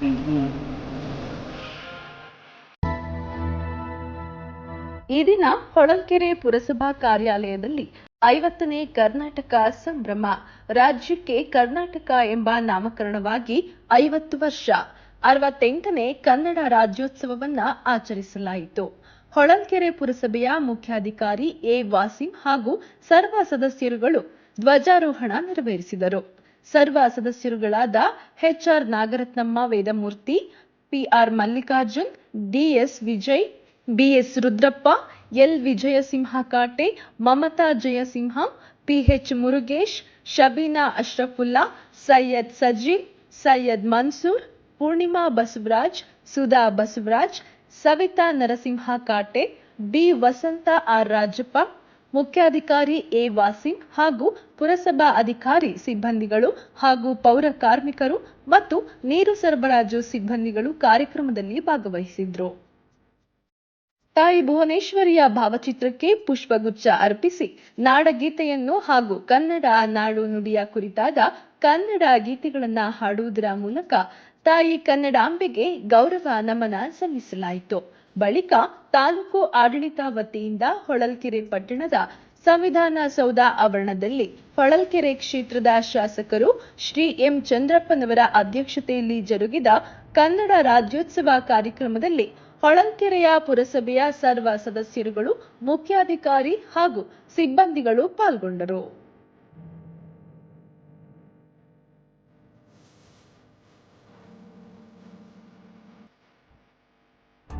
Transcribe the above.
ಈ ದಿನ ಹೊಳಲ್ಕೆರೆ ಪುರಸಭಾ ಕಾರ್ಯಾಲಯದಲ್ಲಿ ಐವತ್ತನೇ ಕರ್ನಾಟಕ ಸಂಭ್ರಮ. ರಾಜ್ಯಕ್ಕೆ ಕರ್ನಾಟಕ ಎಂಬ ನಾಮಕರಣವಾಗಿ ಐವತ್ತು ವರ್ಷ. ಅರವತ್ತೆಂಟನೇ ಕನ್ನಡ ರಾಜ್ಯೋತ್ಸವವನ್ನ ಆಚರಿಸಲಾಯಿತು. ಹೊಳಲ್ಕೆರೆ ಪುರಸಭೆಯ ಮುಖ್ಯಾಧಿಕಾರಿ ಎ ವಾಸಿಂ ಹಾಗೂ ಸರ್ವ ಸದಸ್ಯರುಗಳು ಧ್ವಜಾರೋಹಣ ನೆರವೇರಿಸಿದರು. ಸರ್ವ ಸದಸ್ಯರುಗಳಾದ HR Nagarathnamma, Vedamurthy, PR Mallikarjun, DS Vijay, BS Rudrappa, L Vijayasimha Kate Mamata Jayasimha, PH Murugesh, Shabina Ashrafulla, Syed Saji Syed Mansoor, Poornima Basavaraj, Sudha Basavaraj, Savita Narasimha Kate, B Vasanta R Rajappa ಮುಖ್ಯಾಧಿಕಾರಿ A Wasim ಹಾಗೂ ಪುರಸಭಾ ಅಧಿಕಾರಿ ಸಿಬ್ಬಂದಿಗಳು ಹಾಗೂ ಪೌರ ಕಾರ್ಮಿಕರು ಮತ್ತು ನೀರು ಸರಬರಾಜು ಸಿಬ್ಬಂದಿಗಳು ಕಾರ್ಯಕ್ರಮದಲ್ಲಿ ಭಾಗವಹಿಸಿದ್ರು. ತಾಯಿ ಭುವನೇಶ್ವರಿಯ ಭಾವಚಿತ್ರಕ್ಕೆ ಪುಷ್ಪಗುಚ್ಛ ಅರ್ಪಿಸಿ ನಾಡಗೀತೆಯನ್ನು ಹಾಗೂ ಕನ್ನಡ ನಾಡು ನುಡಿಯ ಕುರಿತಾದ ಕನ್ನಡ ಗೀತೆಗಳನ್ನು ಹಾಡುವುದರ ಮೂಲಕ ತಾಯಿ ಕನ್ನಡಾಂಬೆಗೆ ಗೌರವ ನಮನ ಸಲ್ಲಿಸಲಾಯಿತು. ಬಳಿಕ ತಾಲೂಕು ಆಡಳಿತ ವತಿಯಿಂದ ಹೊಳಲ್ಕೆರೆ ಪಟ್ಟಣದ ಸಂವಿಧಾನ ಸೌಧ ಆವರಣದಲ್ಲಿ ಹೊಳಲ್ಕೆರೆ ಕ್ಷೇತ್ರದ ಶಾಸಕರು ಶ್ರೀ ಎಂ ಚಂದ್ರಪ್ಪನವರ ಅಧ್ಯಕ್ಷತೆಯಲ್ಲಿ ಜರುಗಿದ ಕನ್ನಡ ರಾಜ್ಯೋತ್ಸವ ಕಾರ್ಯಕ್ರಮದಲ್ಲಿ ಹೊಳಲ್ಕೆರೆಯ ಪುರಸಭೆಯ ಸರ್ವ ಸದಸ್ಯರುಗಳು ಮುಖ್ಯಾಧಿಕಾರಿ ಹಾಗೂ ಸಿಬ್ಬಂದಿಗಳು ಪಾಲ್ಗೊಂಡರು.